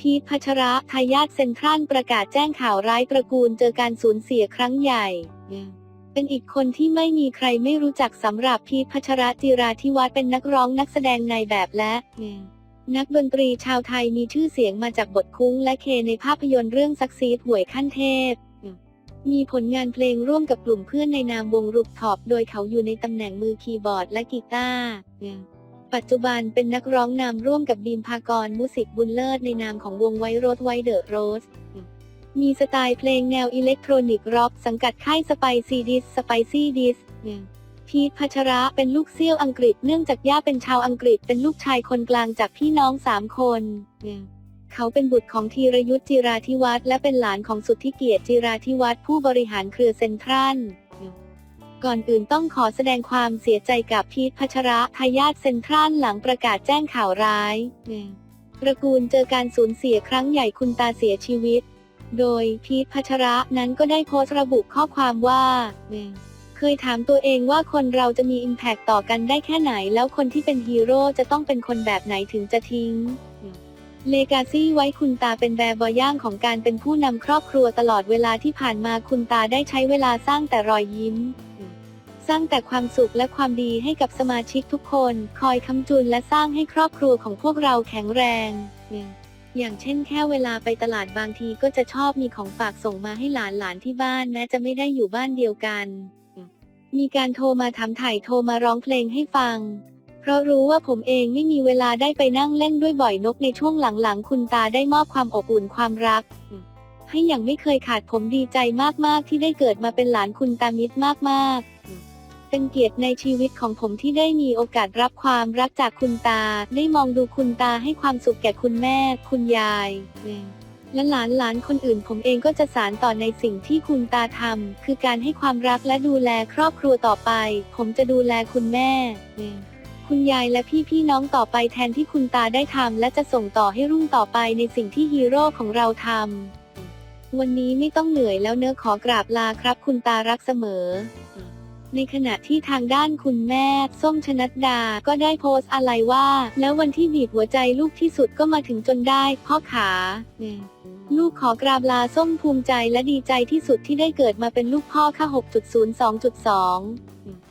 พีทพัชระทายาทเซ็นทรัลประกาศแจ้งข่าวร้ายตระกูลเจอการสูญเสียครั้งใหญ่ เป็นอีกคนที่ไม่มีใครไม่รู้จักสำหรับพีทพัชระจิราธิวัฒน์เป็นนักร้องนักแสดงในแบบและนักดนตรีชาวไทยมีชื่อเสียงมาจากบทคุ้งและเคในภาพยนตร์เรื่องซักซีดหวยขั้นเทพ มีผลงานเพลงร่วมกับกลุ่มเพื่อนในนามวงรุกท็อปโดยเขาอยู่ในตำแหน่งมือคีย์บอร์ดและกีตาร์ ปัจจุบันเป็นนักร้องนำร่วมกับดีมพากรมุสิกบุญเลิศในนามของวงไวโรสไวเดอะโรส มีสไตล์เพลงแนวอิเล็กทรอนิกส์ร็อกสังกัดค่ายสไปซีดิสสไปซี่ดิสพีทพัชระเป็นลูกเซี่ยวอังกฤษเนื่องจากย่าเป็นชาวอังกฤษเป็นลูกชายคนกลางจากพี่น้องสามคน เขาเป็นบุตรของธีรยุทธจิราธิวัฒน์และเป็นหลานของสุทธิเกียรติจิราธิวัฒน์ผู้บริหารเครือเซ็นทรัล ก่อนอื่นต้องขอแสดงความเสียใจกับพีทพัชระทายาทเซ็นทรัลหลังประกาศแจ้งข่าวร้ายตระกูลเจอการสูญเสียครั้งใหญ่คุณตาเสียชีวิต โดยพีทพัชระนั้นก็ได้โพสต์ระบุข้อความว่า เคยถามตัวเองว่าคนเราจะมี Impact ต่อกันได้แค่ไหน แล้วคนที่เป็นฮีโร่จะต้องเป็นคนแบบไหนถึงจะทิ้งเลกาซี่ไว้คุณตาเป็นแบบบอย่างของการเป็นผู้นำครอบครัวตลอดเวลาที่ผ่านมาคุณตาได้ใช้เวลาสร้างแต่รอยยิ้ม สร้างแต่ความสุขและความดีให้กับสมาชิกทุกคน คอยคำจุนและสร้างให้ครอบครัวของพวกเราแข็งแรง อย่างเช่นแค่เวลาไปตลาดบางทีก็จะชอบมีของฝากส่งมาให้หลานหลานๆที่บ้านแม้จะไม่ได้อยู่บ้านเดียวกัน มีการโทรมาถามถ่ายโทรมาร้องเพลงให้ฟัง เพราะรู้ว่าผมเองไม่มีเวลาได้ไปนั่งเล่นด้วยบ่อยนกในช่วงหลังๆ คุณตาได้มอบความอบอุ่นความรักให้อย่างไม่เคยขาดผมดีใจมากๆ ที่ได้เกิดมาเป็นหลานคุณตามิตรมากๆ เป็นเกียรติในชีวิตของผมที่ได้มีโอกาสรับความรักจากคุณตา ได้มองดูคุณตาให้ความสุขแก่คุณแม่ คุณยาย และหลานหลานๆคนอื่นผมเองก็จะสานต่อในสิ่งที่คุณตาทำคือการให้ความรักและดูแลครอบครัวต่อไป ผมจะดูแลคุณแม่ คุณยายและพี่พี่น้องต่อไปแทนที่คุณตาได้ทำและจะส่งต่อให้รุ่งต่อไปในสิ่งที่ฮีโร่ของเราทำวันนี้ไม่ต้องเหนื่อยแล้วเนื้อะขอกราบลาครับคุณตารักเสมอ ในขณะที่ทางด้านคุณแม่ ส้มชนัดดา ก็ได้โพสต์อะไรว่า แล้ววันที่บีบหัวใจลูกที่สุดก็มาถึงจนได้ พ่อขา ลูกขอกราบลาส้มภูมิใจและดีใจที่สุดที่ได้เกิดมาเป็นลูกพ่อค่ะ6.02.2